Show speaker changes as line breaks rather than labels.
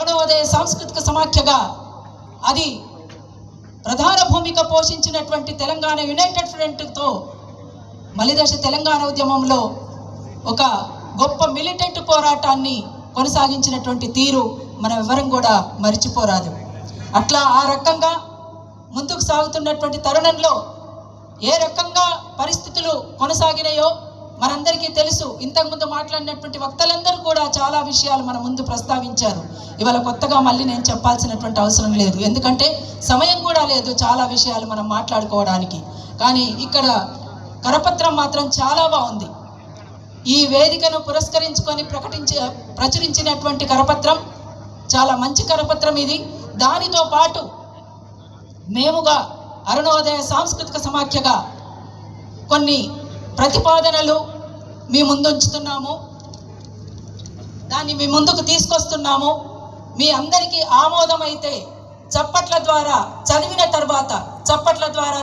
అరుణోదయ సాంస్కృతిక సమాఖ్యగా అది ప్రధాన భూమిక పోషించినటువంటి తెలంగాణ యునైటెడ్ ఫ్రంట్తో మలిదశ తెలంగాణ ఉద్యమంలో ఒక గొప్ప మిలిటెంట్ పోరాటాన్ని కొనసాగించినటువంటి తీరు మనం ఎవరం కూడా మరిచిపోరాదు. అట్లా ఆ రకంగా ముందుకు సాగుతున్నటువంటి తరుణంలో ఏ రకంగా పరిస్థితులు కొనసాగినాయో మనందరికీ తెలుసు ఇంతకుముందు మాట్లాడినటువంటి వక్తలందరూ కూడా చాలా విషయాలు మన ముందు ప్రస్తావించారు. ఇవాళ కొత్తగా మళ్ళీ నేను చెప్పాల్సినటువంటి అవసరం లేదు. ఎందుకంటే సమయం కూడా లేదు చాలా విషయాలు మనం మాట్లాడుకోవడానికి. కానీ ఇక్కడ కరపత్రం మాత్రం చాలా బాగుంది. ఈ వేదికను పురస్కరించుకొని ప్రకటించే ప్రచురించినటువంటి కరపత్రం చాలా మంచి కరపత్రం ఇది. దానితో పాటు మేముగా అరుణోదయ సాంస్కృతిక సమాఖ్యగా కొన్ని ప్రతిపాదనలు మీ ముందుంచుతున్నాము. దాన్ని మీ ముందుకు తీసుకొస్తున్నాము. మీ అందరికీ ఆమోదమైతే చప్పట్ల ద్వారా చదివిన తర్వాత చప్పట్ల ద్వారా